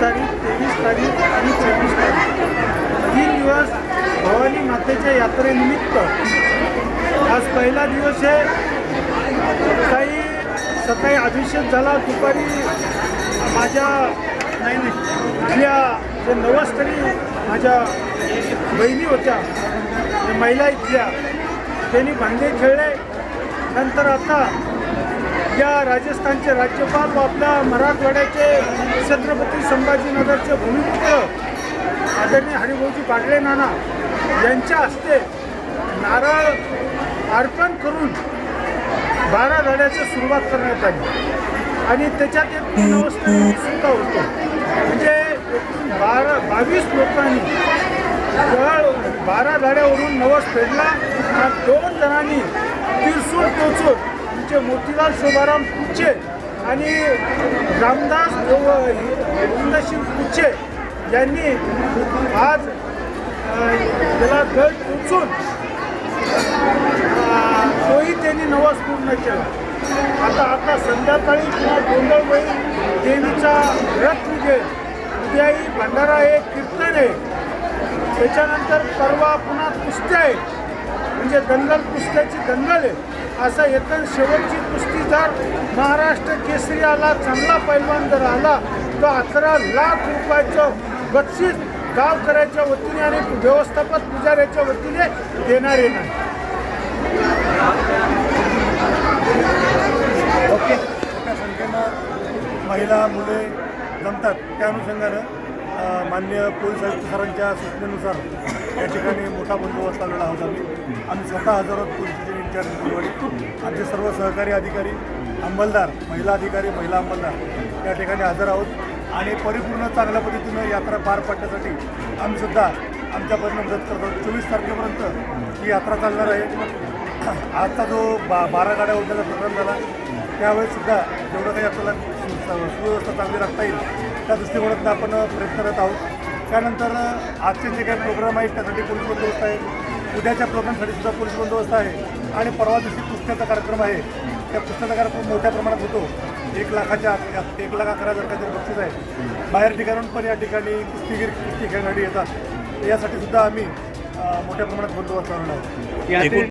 तारीख तेवीस तारीख आणि चोवीस तारीख. तीन दिवस भवानी मातेच्या यात्रेनिमित्त. आज पहिला दिवस आहे. काही सकाळी अभिषेक झाला दुपारी माझ्या नाही नाही जे नवस्तरी माझ्या बहिणी होत्या महिला इथल्या त्यांनी भांडे खेळले. नंतर आता या राजस्थानचे राज्यपाल व आपल्या मराठवाड्याचे छत्रपती संभाजीनगरचे भूमिपुत्र आदरणीय हरिभाऊजी पाटले नाना यांच्या हस्ते नारळ अर्पण करून बारा धड्याची सुरुवात करण्यात आली. आणि त्याच्यात एक तीन सुद्धा होतो. म्हणजे एकूण बारा बावीस लोकांनी जवळ बारा धड्यावरून नवस फेडला. दोन जणांनी तिरसूळ टोचून आमचे मोतीलाल शोभाराम कुचे आणि रामदास गोविंदसिंग कुचे यांनी आज त्याला गट टोचून तोही त्यांनी नवस पूर्ण केला. आता आता संध्याकाळी किंवा गोंधळबाई देवीचा रथ निघेल. उद्याही भंडारा आहे कीर्तन आहे. त्याच्यानंतर परवा पुन्हा कुस्त्या आहे. म्हणजे दंगल कुस्त्याची दंगल आहे. असं येतं शेवटची कुस्ती जर महाराष्ट्र केसरी आला चांगला पैलवान जर आला तर अकरा लाख रुपयाचं बक्षीस गावकऱ्याच्या वतीने आणि व्यवस्थापक पुजाऱ्याच्या वतीने देणार येणार ओके. मोठ्या संख्येनं महिला मुले जमतात. त्या अनुषंगानं मान्य पोलीस आयुक्त सरांच्या सूचनेनुसार या ठिकाणी मोठा बंदोबस्त लावलेला आहोत आम्ही आम्ही स्वतः हजर आहोत पोलीस स्टेशन इन्चार्ज आमचे सर्व सहकारी अधिकारी अंमलदार महिला अधिकारी महिला अंमलदार या ठिकाणी हजर आहोत. आणि परिपूर्ण चांगल्या पद्धतीनं यात्रा पार पाडण्यासाठी आम्हीसुद्धा आमच्यापर्यंत मदत करत आहोत. चोवीस तारखेपर्यंत ही यात्रा चालणार आहे. आजचा जो बा बारा गाड्या ओढण्याचा प्रोग्राम झाला त्यावेळेसुद्धा जेवढं काही आपल्याला सुव्यवस्था चांगली राखता येईल. त्या दृष्टिकोनातून आपण प्रयत्न करत आहोत. त्यानंतर आजचे जे काही प्रोग्राम आहेत त्यासाठी पोलीस बंदोबस्त आहे. उद्याच्या प्रोग्रामसाठी सुद्धा पोलीस बंदोबस्त आहे. आणि परवा दिवशी कुस्त्याचा कार्यक्रम आहे. त्या पुस्तकाचा कार्यक्रम मोठ्या प्रमाणात होतो. एक लाखाच्या आत- एक लाख अकरा हजार काहीतरी बक्षीस आहे. बाहेर ठिकाणून पण या ठिकाणी कुस्तीगीर कुस्ती खेळणारी येतात. यासाठी सुद्धा आम्ही मोठ्या प्रमाणात बंदोबस्त करणार आहोत.